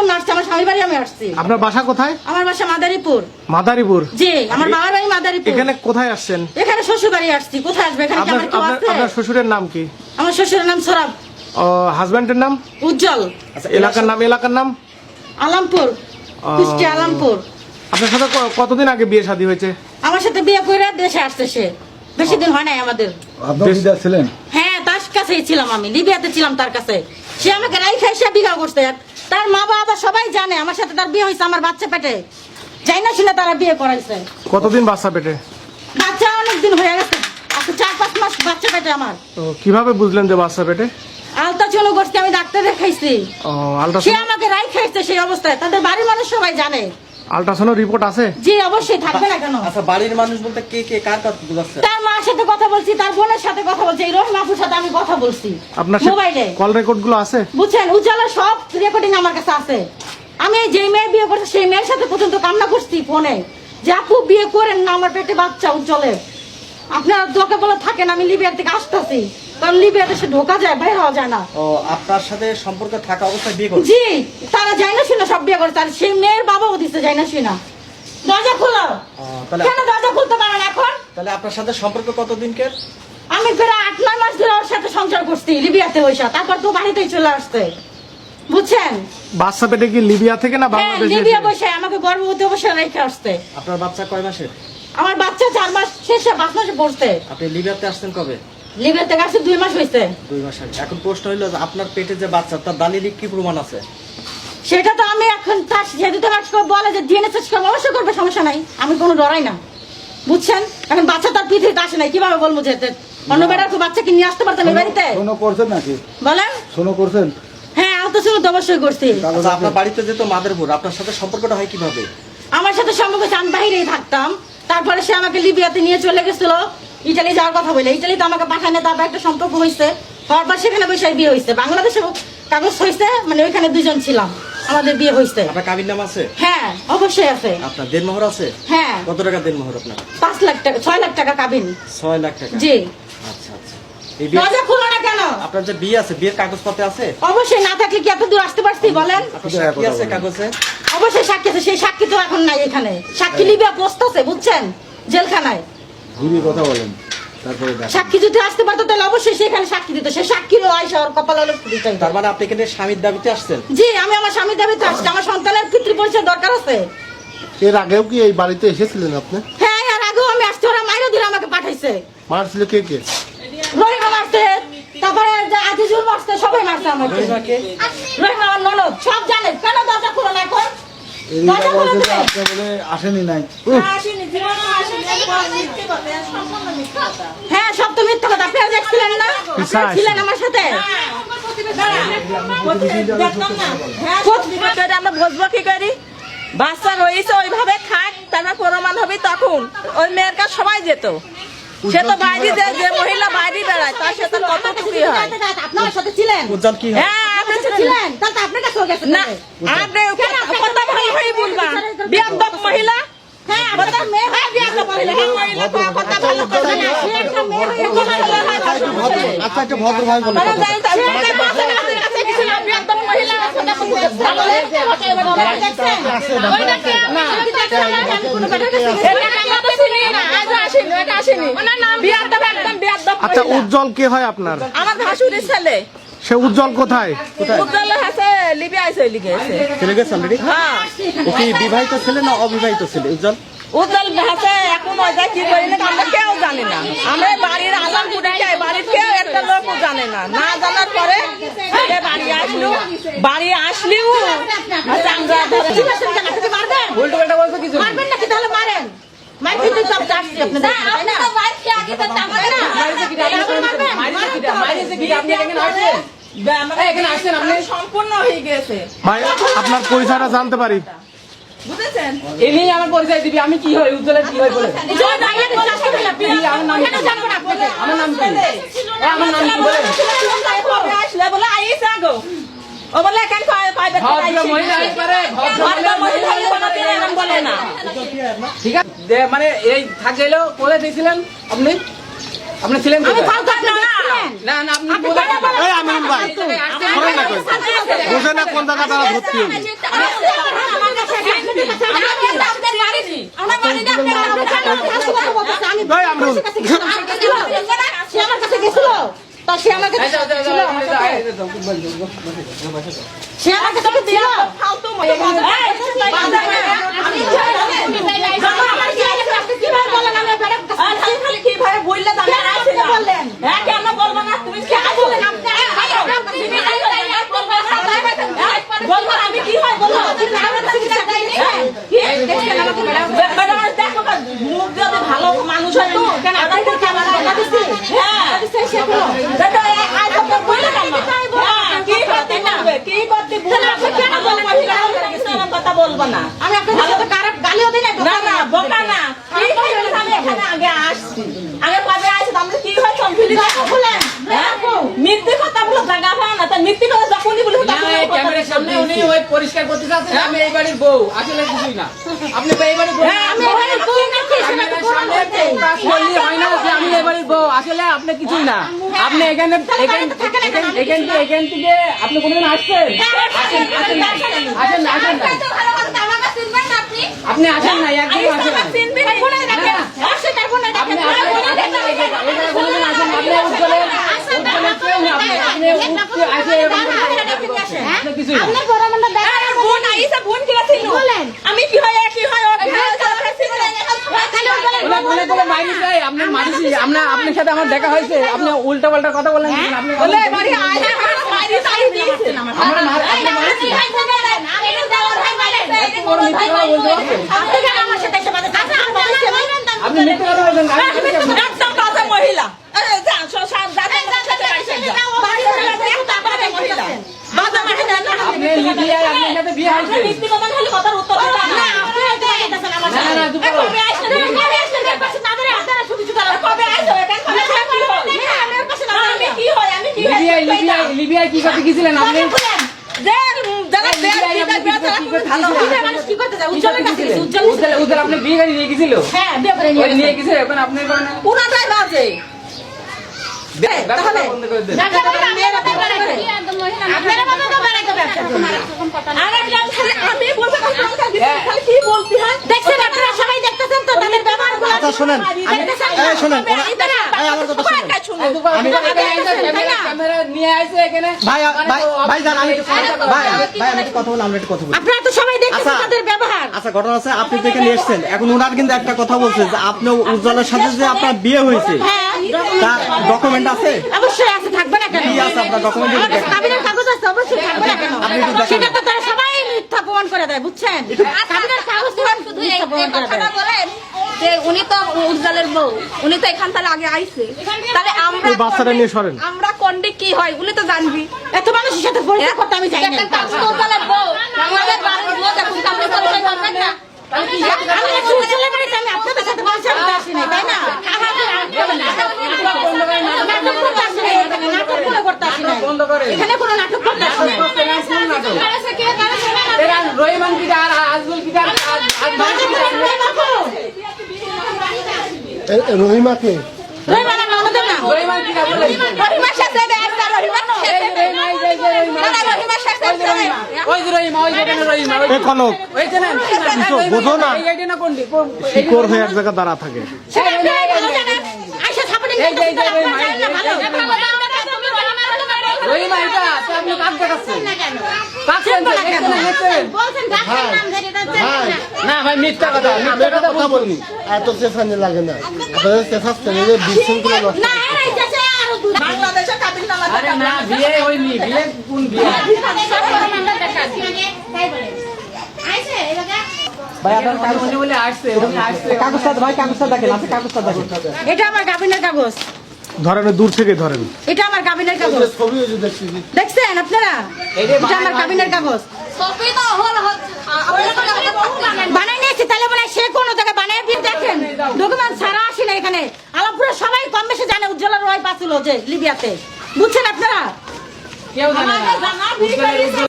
জন্য আসছি আমার স্বামী বাড়ি আমি আসছি। আপনার বাসা কোথায়? আমার বাসা মাদারীপুর। মাদারীপুর। জি আমার বাবার বাড়ি মাদারীপুর। এখানে কোথায় আসছেন? এখানে শ্বশুর বাড়ি আসছি। কোথায় আসবে? এখানে কি আমার কেউ আপনার আছে? আপনার শ্বশুরের নাম কি? আমার শ্বশুরের নাম সরাব হাজবেন্ডের নাম? উজ্জ্বল। এলাকার নাম এলাকার নাম? আলামপুর আলামপুর। আপনার সাথে ক- কতদিন আগে বিয়ে শাদী হয়েছে? আমার সাথে বিয়ে করে দেশে আসছে সে। বেশি দিন হয় নাই আমাদের। আপনার দিদা ছিলেন? হ্যাঁ তার কাছেই ছিলাম আমি। লিবিয়াতে ছিলাম তার কাছে। সে আমাকে রাই খাই সে বিঘা করছে। তার মা বাবা সবাই জানে আমার সাথে তার বিয়ে হয়েছে আমার বাচ্চা পেটে। যাই না শুনে তারা বিয়ে করাইছে। কতদিন বাচ্চা পেটে? বাচ্চা অনেক দিন হয়ে গেছে আজকে চার পাঁচ মাস বাচ্চা পেটে আমার। তো কীভাবে বুঝলেন যে বাচ্চা পেটে? আলতা চলো করতে আমি ডাক্তার দেখাইছি। ও সে আমাকে রাই খাইছে সেই অবস্থায় তাদের বাড়ির মানুষ সবাই জানে। আল্ট্রাসাউন্ড রিপোর্ট আছে? জি অবশ্যই থাকবে না কেন? আচ্ছা বাড়ির মানুষ বলতে কে কে কার বুঝাচ্ছে তার মার সাথে কথা বলছি তার বোনের সাথে কথা বলছি এই রহিম আপুর সাথে আমি কথা বলছি। আপনার মোবাইলে। কল রেকর্ডগুলো আছে? বুঝছেন উজ্জ্বলা সব রেকর্ডিং আমার কাছে আছে। আমি যে মেয়ে বিয়ে করছি সেই মেয়ের সাথে পর্যন্ত কান্না করছি ফোনে। যে আপু বিয়ে করেন না আমার পেটে বাচ্চা উজ্জ্বলে। আপনার দোকে বলে থাকেন আমি লিবিয়ার থেকে আসতেছি। কারণ লিবিয়াতে সে ঢোকা যায় বাইরে হওয়া যায় না। ও আপনার সাথে সম্পর্ক থাকা অবস্থায় বিয়ে করছে? জি তারা যায় না শুনে সব বিয়ে করছে। আর সেই মেয়ের বাবাও দিচ্ছে যায় না শুনা দরজা খোলো। তাহলে কেন দরজা খুলতে পারেন এখন? তাহলে আপনার সাথে সম্পর্ক কতদিনকের আমি প্রায় আট নয় মাস ধরে ওর সাথে সংসার করছি লিবিয়াতে ওইসা তারপর তো বাড়িতেই চলে আসছে। বুঝছেন? বাচ্চা পেটে কি লিবিয়া থেকে না হ্যাঁ বাংলাদেশ লিবিয়া বসে আমাকে গর্ভবতী অবশ্যই রেখে আসতে আপনার বাচ্চা কয় মাসের? আমার বাচ্চা চার মাস শেষে পাঁচ মাসে পড়ছে। আপনি লিবিয়াতে আসতেন কবে? লিবিয়া থেকে আসছে দুই মাস হয়েছে দুই মাস আগে এখন প্রশ্ন হইল যে আপনার পেটে যে বাচ্চা তার দালিলিক কি প্রমাণ আছে? সেটা তো আমি এখন তার যেহেতু তো আজকে বলে যে ডিএনএ টেস্ট করব অবশ্যই করবে সমস্যা নাই। আমি কোনো ডরাই না। বুঝছেন? এখন বাচ্চা তার পৃথিবীতে আসে নাই কীভাবে বলব যে যে অন্য বেটার তো বাচ্চা কি নিয়ে আসতে পারতেন এই বাড়িতে? শোনো করছেন নাকি? বলেন। শোনো করছেন? হ্যাঁ ছিল তো অবশ্যই করছি। আচ্ছা আপনার বাড়িতে যেত মাদারপুর আপনার সাথে সম্পর্কটা হয় কীভাবে? আমার সাথে সম্পর্ক হচ্ছে আমি বাইরেই থাকতাম। তারপরে সে আমাকে লিবিয়াতে নিয়ে চলে গেছিল। ইটালি যাওয়ার কথা বলে ইটালিতে আমাকে পাঠায় না তারপর একটা সম্পর্ক হয়েছে। হওয়ার পর সেখানে বসে বিয়ে হয়েছে। বাংলাদেশে কাগজ হয়েছে মানে ওইখানে দুজন ছিলাম। আমাদের বিয়ে হয়েছে। আপনার কাবির নাম আছে? হ্যাঁ অবশ্যই আছে। আপনার দেনমোহর আছে? হ্যাঁ। কত টাকা দেনমোহর আপনার? পাঁচ লাখ টাকা ছয় লাখ টাকা কাবিন। ছয় লাখ টাকা? জি। আচ্ছা আচ্ছা। এই বিয়ে দরজা খুলো না কেন? আপনার যে বিয়ে আছে বিয়ের কাগজপত্র আছে? অবশ্যই না থাকলে কি এত দূর আসতে পারছি বলেন? আপনার সাক্ষী আছে কাগজে? অবশ্যই সাক্ষী আছে সেই সাক্ষী তো এখন নাই এখানে। সাক্ষী লিবিয়া পোস্ট আছে বুঝছেন? জেলখানায়। ঘুরিয়ে কথা বলেন। তারপরে সাক্ষী যদি আসতে পারতো তাহলে অবশ্যই সেখানে সাক্ষী দিত। সে সাক্ষীরও আয়সা ওর কপাল হলো তার মানে আপনি এখানে স্বামীর দাবিতে আসছেন? জি আমি আমার স্বামীর দাবিতে আসছি। আমার সন্তানের পিতৃ পরিচয় দরকার আছে। এর আগেও কি এই বাড়িতে এসেছিলেন আপনি? হ্যাঁ আর আগেও আমি আসছি। ওরা মাইরও দিলে আমাকে পাঠাইছে। মারছিল কে কে? রহিমা মারছে। তারপরে যে আজিজুল মারছে সবাই মারছে আমাকে। রহিমা আমার ননদ সব জানে। কেন দরজা খুলো না এখন? হ্যাঁ সব তো মিথ্যা কথা। আপনারা দেখছিলেন না? ছিলেন আমার সাথে? হ্যাঁ, আমরা বুঝব কি করি? বাচ্চা রয়েছে ওইভাবে থাক তারপর প্রমাণ হবে তখন। ওই মেয়ের কাছে সবাই যেত। সে তো বাইরে যে মহিলা বাইরে বেড়ায় তার সাথে কত টুকি হয়? আপনার সাথে ছিলেন? হ্যাঁ আপনি আপনি ছিলেন তাহলে তো আপনার কাছেও গেছে না আপনি কথা ভালো ভাবে বলবা বিয়াদব মহিলা হ্যাঁ আপনার মেয়ে হয় বিয়ে মহিলা হ্যাঁ, মহিলা কথা ভালো কথা না সে একটা মেয়ে হয়ে কথা বলে হয় তার সমস্যা নেই। আচ্ছা একটা ভদ্র ভাই বলে মানে যাই তার সাথে কাছে কাছে কিছু না বিয়াদব মহিলা কথা বলতে তাহলে আপনারা দেখছেন? ওইটাকে না, কোনো ব্যাটার না। এটা আমরা তো চিনি না আজ আসেনি এটা আসেনি বিয়াদব একদম বিয়াদব আচ্ছা উজ্জ্বল কে হয় আপনার আমার ভাসুরের ছেলে সে উজ্জ্বল কোথায়? উজ্জ্বল আছে লিবিয়া আছে লিখে আছে। চলে গেছে অলরেডি হ্যাঁ। ও কি বিবাহিত ছেলে না অবিবাহিত ছেলে? উজ্জ্বল? উজ্জ্বল আছে এখন ওইটা কি করি না আমরা কেউ জানি না। আমরা বাড়ির আলামপুরে কে বাড়ির কেউ একটা লোকও জানে না। না জানার পরে বাড়ি আসলো। বাড়ি আসলেও আচ্ছা, আমরা মারবেন? নাকি? তাহলে মারেন। সম্পূর্ণ হয়ে গেছে। ভাই আপনার পরিচয়টা জানতে পারি। বুঝেছেন? এমনি আমার পরিচয় দিবি আমি কি উজ্জ্বলের কি বলে। জয় বাংলাদেশ চাচ্ছি না, আপনি। আমার নাম কেন জানব না? আপনাকে? আমার নাম কি? আমার নাম কি বলে? আসলে বলে আইস আগো। ও বলে কেন পাইবে ভদ্র মহিলা একবারে ভদ্র মহিলা হলে কোনোদিন এরম বলে না। ঠিক আছে মানে এই থাক গেলেও কোলে দিয়েছিলেন আপনি? আপনি ছিলেন না। না আপনি আপনি বলেন? এই আমিনুল ভাই না বুঝে না কোন জায়গা তারা ভর্তি। সে সে ফালতু হ্যাঁ, হয় ভালো মানুষ হয় তো, কেন? হ্যাঁ। আপনার? হ্যাঁ, কি করতে বলবে? না আমি খারাপ গালিও দিই না না না বোকা না। কি হয়েছে আমি এখানে আগে আসছি। আগে কবে আসছি আমরা কি হয়েছে আমি ফিরে বলেন মিথ্যে কথা বলে জায়গা হয় না। তাই মিথ্যে কথা যখনই বলি না, ক্যামেরার সামনে উনি ওই পরিষ্কার করতে চাচ্ছেন আমি এই বাড়ির বউ আসলে কিছুই না। আপনি এই বাড়ির বউ হ্যাঁ, আমি বউ প্রকাশ করলে হয় না যে আমি এই বাড়ির বউ আসলে আপনি কিছুই না। আপনি এখানে এখান থেকে আপনি কোনদিন আসছেন? আসেন আসেন আসেন আসেন না আপনি আসেন না একদিন আসেন না। আমি কি হয় কি হয় হয় আপনার সাথে আমার দেখা হয়েছে আপনি উল্টা পাল্টা কথা বলেন। আপনি আপনি লিবিয়ায় কি করতে গেছিলেন আপনি? আপনি বিয়ে গাড়ি নিয়ে গেছিল? হ্যাঁ নিয়ে এখন পুরাটাই বাজে। আমি বলতে পারছি না, খালি কি বলতে হয় দেখছেন আপনারা সবাই দেখতেছেন তো তাদের ব্যবহারগুলো আচ্ছা শোনেন দেখতেছেন এই শোনেন এই আমার কথা শুনুন। এই দুপুর দুপুর আগে আইসা ক্যামেরা ক্যামেরা নিয়ে আইছে এখানে। ভাই ভাই ভাই জান আমি ভাই ভাই ভাই আমি কথা বললাম আমরা একটু কথা বলি। আপনারা তো সবাই দেখতেছেন আচ্ছা। তাদের ব্যবহার। আচ্ছা ঘটনা আছে আপনি তো এখানে এসেছেন এখন ওনার কিন্তু একটা কথা বলছে যে আপনি উজ্জ্বলের সাথে যে আপনার বিয়ে হয়েছে হ্যাঁ তার ডকুমেন্ট আছে? অবশ্যই আছে থাকবে না কেন? কি আছে আপনার কাগজ আছে অবশ্যই থাকবে না কেন? আপনি একটু দেখান। সেটা তো তারা মিথ্যা প্রমাণ করে দেয় বুঝছেন? কাগজ শুধু কথাটা বলেন। যে উনি তো উজ্জ্বলের বউ উনি তো এখান থেকে আগে আইছে। তাহলে আমরা ওই বাচ্চাটা নিয়ে সরেন। আমরা কন্ডে কি হয়? উনি তো জানবি। এত মানুষের সাথে পরিচয় করতে আমি না উজ্জ্বলের বউ। আমাদের বাড়ির বউ দেখুন আপনি পরিচয় করবেন না? না। এখানে, কোনো নাটক করতে আসি নাটক এরা রহিমান আর আজমল আর না। বলে রহিমার সাথে রহিমার রহিমা রহিমার সাথে ওই যে রহিমা ওই যে রহিমা এ কনক ওই যে না না? এই না কোন- হয়ে এক দাঁড়া থাকে। আইসা সাপোর্টিং এই যে রহিমা না। রহিমা এটা তো আপনি কাজ দেখাচ্ছেন তো, বলছেন ডাক্তার নাম ধরে এটা ভাই। না। ভাই মিথ্যা কথা মিথ্যা কথা কথা বলছি। এত চেঁচানি লাগে না। আপনাদের যে বিশৃঙ্খলা নষ্ট না এই আরও দূর বাংলাদেশে কাবিল নামা আরে না বিয়ে হয়নি বিয়ে কোন বিয়ে? ভাই আপনার কাগজ বলে আসছে আসছে। কাগজটা ভাই কাগজটা দেখেন আপনি কাগজটা দেখেন। এটা আমার গাবিনের কাগজ। ধরেন দূর থেকে ধরেন। এটা আমার গাবিনের কাগজ। ছবি ওই যে দেখছি দেখছেন আপনারা? এটা আমার গাবিনের কাগজ। সবই তো হল বানাই নিয়েছি তাহলে মনে হয় সে কোনো জায়গায় বানায় দিয়ে দেখেন। ডকুমেন্ট সারা আসি না এখানে। আলাপুরে সবাই কম বেশি জানে উজ্জ্বলার ওয়াইফ আছিল যে লিবিয়াতে। বুঝছেন আপনারা? কেউ জানে না